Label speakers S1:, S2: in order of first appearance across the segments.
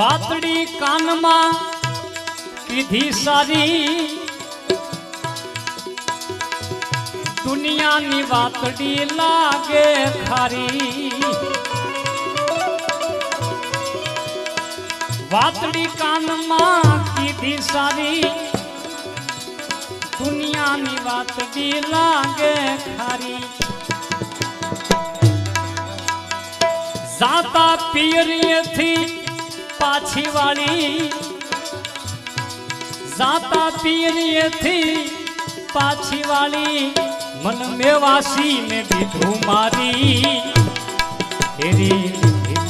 S1: વાતડી કાનમાં કીધી સારી. દુનિયાની વાતડી લાગે ખારી. વાતડી કાનમાં કીધી સારી. દુનિયાની વાતડી લાગે ખારી. જાતા પિયરીએથી પાછી વાળી જાતા પિયરીએથી પાછી વાળી મન મેવાસી ને દીધું મારી. તેરી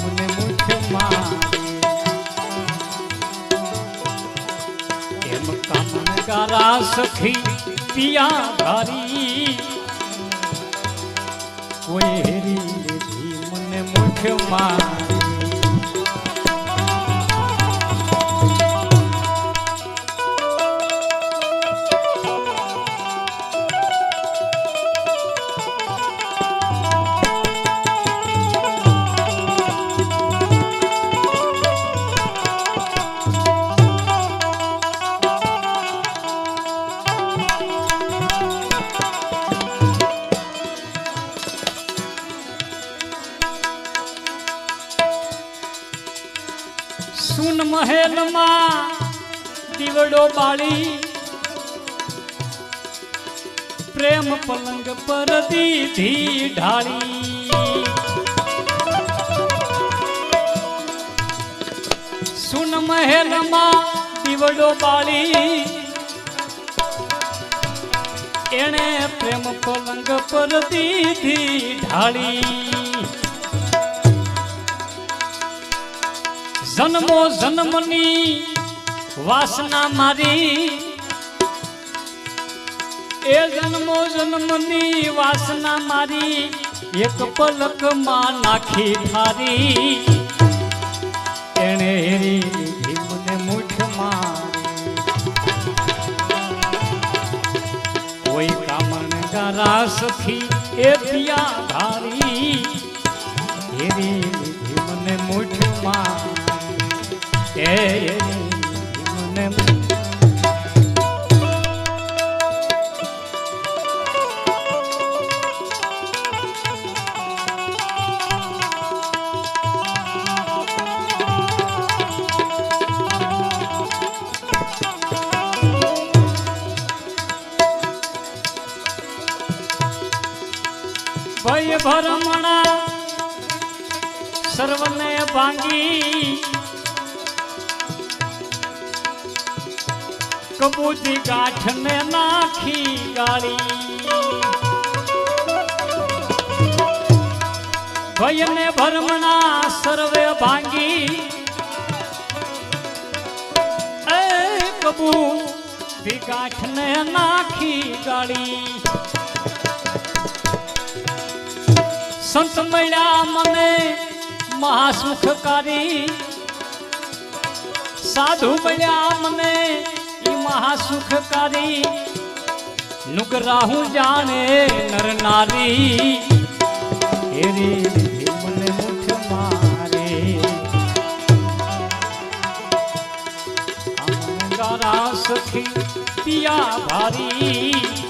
S1: મને મુઠ મારી એમ કામનગારા સખી પિયા ધારી. કોઈ હેરી મને મુઠ મહેલમાં દીવડો બાળી પ્રેમ પલંગ પર દીધી ઢાળી. સુન મહેલમાં દીવડો બાળી એણે પ્રેમ પલંગ પર દીધી ઢાળી. જન્મો જન્મની વાસના મારી. એ જન્મો જન્મની વાસના મારી, એક પલકમાં નાખી થારી એણે હેરી મને કોઈ કામણ ગારા સખી, એ પિયા ભય ભરમણા સર્વને ભાંગી કબૂતી ગાંઠને નાખી ગાળી. ભયને ભરમણા સર્વે ભાંગી. એ કબૂતી ગાંઠને નાખી ગાળી. સંત મળ્યા મને મહાસુખકારી સાધુ મળ્યા મને મહાસુખકારી નુકરાહું જાણે નર નારી. હેરી સખી પિયા ભારી.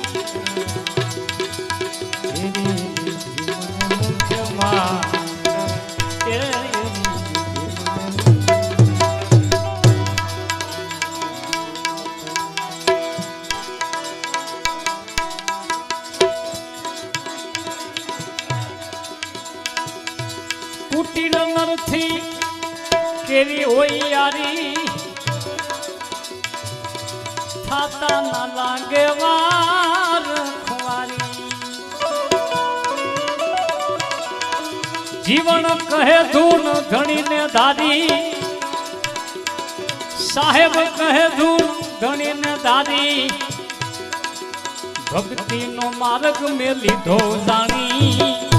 S1: નરથી કેવી હોય યારી? થાતા ના લાગે વાર ખવારી જીવન કહે ધૂન ધણીને ધારી સાહેબ કહે ધૂન ધણીને ધારી ભક્તિનો માર્ગ મેં લીધો જાણી.